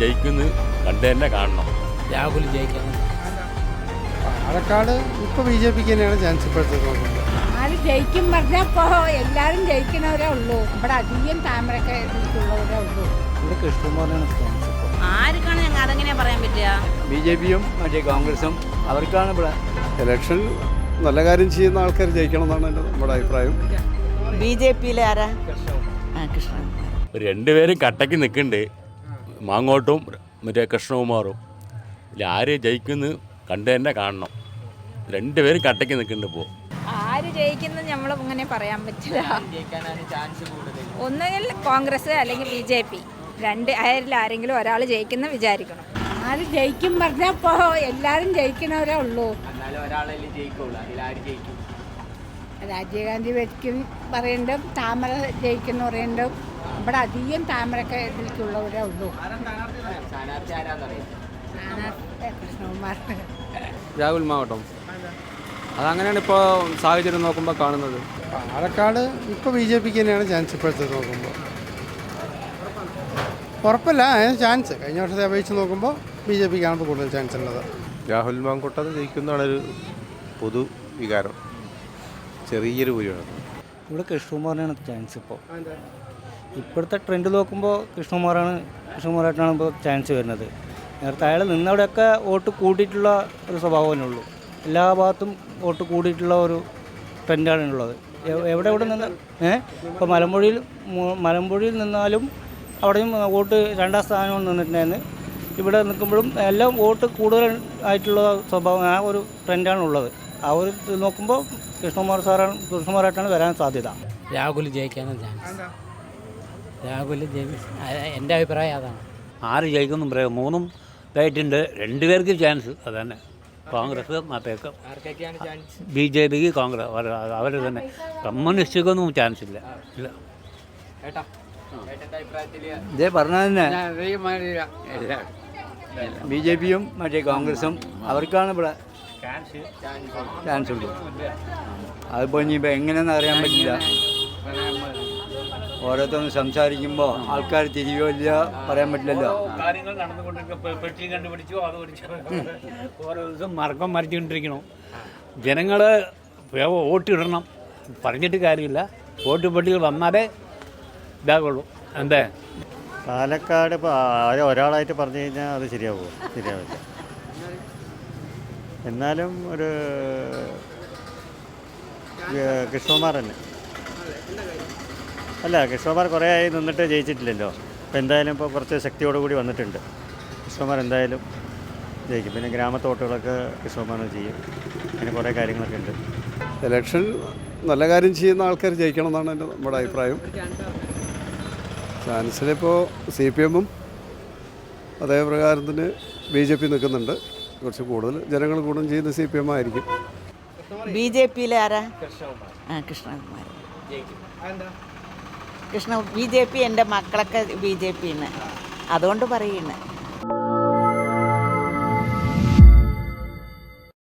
കണ്ടു തന്നെ കാണണം. രാഹുൽ ജയിക്കണം. പാലക്കാട് ഇപ്പൊ ബി ജെ പിക്ക് തന്നെയാണ് ചാൻസ് ഇപ്പോഴത്തെ ആര് ജയിക്കും പറഞ്ഞപ്പോ എല്ലാരും ജയിക്കണവരേ ഉള്ളൂ. ഇവിടെ അധികം താമരൊക്കെ ഉള്ളവരേ ഉള്ളൂ. ഇവിടെ കൃഷ്ണകുമാറിനാണ് ചാൻസ് ആർക്കാണ് ഞങ്ങൾ അതെങ്ങനെയാ പറയാൻ പറ്റുക? ബി ജെ പിയും മറ്റേ കോൺഗ്രസും അവർക്കാണ് ഇവിടെ. ഇലക്ഷൻ നല്ല കാര്യം ചെയ്യുന്ന ആൾക്കാർ ജയിക്കണം എന്നാണ് എന്റെ നമ്മുടെ അഭിപ്രായം. ബി ജെ പിയിലെ ആരാ കൃഷ്ണൻ. രണ്ടുപേരും കട്ടയ്ക്ക് നിൽക്കുന്നുണ്ട്. മാങ്ങോട്ടും മറ്റേ കൃഷ്ണകുമാറും. ഇതിൽ ആര് ജയിക്കുന്നു കണ്ട് തന്നെ കാണണം. രണ്ടുപേരും കട്ടയ്ക്ക് നിൽക്കുന്നുണ്ട് ഇപ്പോൾ ആര് ജയിക്കുന്നത് നമ്മൾ ഇങ്ങനെ പറയാൻ പറ്റില്ല. ഒന്നുകിൽ കോൺഗ്രസ് അല്ലെങ്കിൽ ബി ജെ പി. രണ്ട് ആരിൽ ആരെങ്കിലും ഒരാൾ ജയിക്കുന്ന വിചാരിക്കണം. ആര് ജയിക്കും പറഞ്ഞാൽ ഇപ്പോൾ എല്ലാവരും ജയിക്കണവരേ ഉള്ളൂ. രാജീവ് ഗാന്ധി ജയിക്കും പറയണ്ടും താമര ജയിക്കുന്നു പറയുന്നുണ്ട് ഇവിടെ അധികം താമരൊക്കെ ഇതിലേക്കുള്ളവരേ ഉള്ളൂ. കൃഷ്ണകുമാർ. രാഹുൽ മാവട്ടം. അതങ്ങനെയാണ് ഇപ്പോൾ സാഹചര്യം നോക്കുമ്പോൾ കാണുന്നത്. പാലക്കാട് ഇപ്പോൾ ബി ജെ പിക്ക് തന്നെയാണ് ചാൻസ് ഇപ്പോഴത്തെ നോക്കുമ്പോൾ ഉറപ്പല്ല അതിന് ചാൻസ് കഴിഞ്ഞ വർഷത്തെ അപേക്ഷിച്ച് നോക്കുമ്പോൾ ബി ജെ പിക്കാണ് ഇപ്പോൾ കൂടുതൽ ചാൻസ് ഉള്ളത്. രാഹുൽ മാങ്കോട്ടത് ജയിക്കുന്നതാണ് ഒരു പൊതു വികാരം. ചെറിയൊരു ഭൂരിയാണ് ഇവിടെ കൃഷ്ണകുമാറിനാണ് ചാൻസ് ഇപ്പോൾ ഇപ്പോഴത്തെ ട്രെൻഡ് നോക്കുമ്പോൾ കൃഷ്ണകുമാറാണ് കൃഷ്ണകുമാറായിട്ടാണ് ഇപ്പോൾ ചാൻസ് വരുന്നത്. നേരത്തെ അയാൾ നിന്നവിടെയൊക്കെ വോട്ട് കൂട്ടിയിട്ടുള്ള ഒരു സ്വഭാവമേ ഉള്ളൂ. എല്ലാ ഭാഗത്തും വോട്ട് കൂടിയിട്ടുള്ള ഒരു ട്രെൻഡാണ് ഉള്ളത്. എവിടെ എവിടെ നിന്ന് ഏഹ് ഇപ്പോൾ മലമ്പുഴയിൽ മലമ്പുഴയിൽ നിന്നാലും അവിടെയും വോട്ട് രണ്ടാം സ്ഥാനവും നിന്നിട്ടുണ്ടായിരുന്നു. ഇവിടെ നിൽക്കുമ്പോഴും എല്ലാം വോട്ട് കൂടുതൽ ആയിട്ടുള്ള സ്വഭാവം ആ ഒരു ട്രെൻഡാണ് ഉള്ളത്. ആ ഒരു നോക്കുമ്പോൾ കൃഷ്ണകുമാർ സാറാണ് കൃഷ്ണകുമാറായിട്ടാണ് വരാൻ സാധ്യത. രാഹുൽ ജയിക്കാനും ചാൻസ് രാഹുൽ ജയി എന്റെ അഭിപ്രായം അതാണ്. ആര് ജയിക്കുന്നു പറയാം. മൂന്നും ഇതായിട്ടുണ്ട് രണ്ടുപേർക്ക് ചാൻസ് അതന്നെ. കോൺഗ്രസ് മറ്റേക്ക്. ബി ജെ പിക്ക് കോൺഗ്രസ് അവർ തന്നെ. കമ്മ്യൂണിസ്റ്റുക്കൊന്നും ചാൻസ് ഇല്ല. ഇല്ല. ഇതേ പറഞ്ഞ തന്നെ. ബി ജെ പിയും മറ്റേ കോൺഗ്രസും അവർക്കാണ് ഇവിടെ ചാൻസ് ഉള്ളൂ അതിപ്പോൾ ഇനിയിപ്പോൾ എങ്ങനെയെന്ന് അറിയാൻ പറ്റില്ല. ഓരോരുത്തരും സംസാരിക്കുമ്പോൾ ആൾക്കാർ തിരിയോ ഇല്ല പറയാൻ പറ്റില്ലല്ലോ. കാര്യങ്ങൾ കണ്ടുപിടിച്ചു അത് ഓരോ ദിവസം മറക്കം മറിച്ചുകൊണ്ടിരിക്കണം ജനങ്ങൾ വോട്ടിടണം. പറഞ്ഞിട്ട് കാര്യമില്ല. വോട്ട് പെട്ടികൾ വന്നാലേ ഇതാകുള്ളൂ. എന്തേ? പാലക്കാട് ഇപ്പോൾ ആരെ ഒരാളായിട്ട് പറഞ്ഞു കഴിഞ്ഞാൽ അത് ശരിയാവുമോ ശരിയാവില്ല. എന്നാലും ഒരു കൃഷ്ണകുമാർ തന്നെ. അല്ല കൃഷ്ണകുമാർ കുറേ ആയി നിന്നിട്ട് ജയിച്ചിട്ടില്ലല്ലോ. അപ്പോൾ എന്തായാലും ഇപ്പോൾ കുറച്ച് ശക്തിയോട് കൂടി വന്നിട്ടുണ്ട്. കൃഷ്ണകുമാർ എന്തായാലും ജയിക്കും. പിന്നെ ഗ്രാമത്തോട്ടുകളൊക്കെ കൃഷ്ണകുമാർ ചെയ്യും. അങ്ങനെ കുറേ കാര്യങ്ങളൊക്കെ ഉണ്ട്. ഇലക്ഷൻ നല്ല കാര്യം ചെയ്യുന്ന ആൾക്കാർ ജയിക്കണം എന്നാണ് എന്റെ നമ്മുടെ അഭിപ്രായം. ചാൻസിലിപ്പോൾ സി പി എമ്മും അതേ തന്നെ ബി ജെ പി നിൽക്കുന്നുണ്ട്. കുറച്ച് കൂടുതൽ ജനങ്ങൾ കൂടുതൽ ചെയ്യുന്ന സി പി എം ആയിരിക്കും. ബി ജെ പിയിലെ ആരാ? ആ Krishnakumar. Krishna B J P എന്റെ മക്കളൊക്കെ ബി ജെ പിന്ന് അതുകൊണ്ട് പറയുന്നത്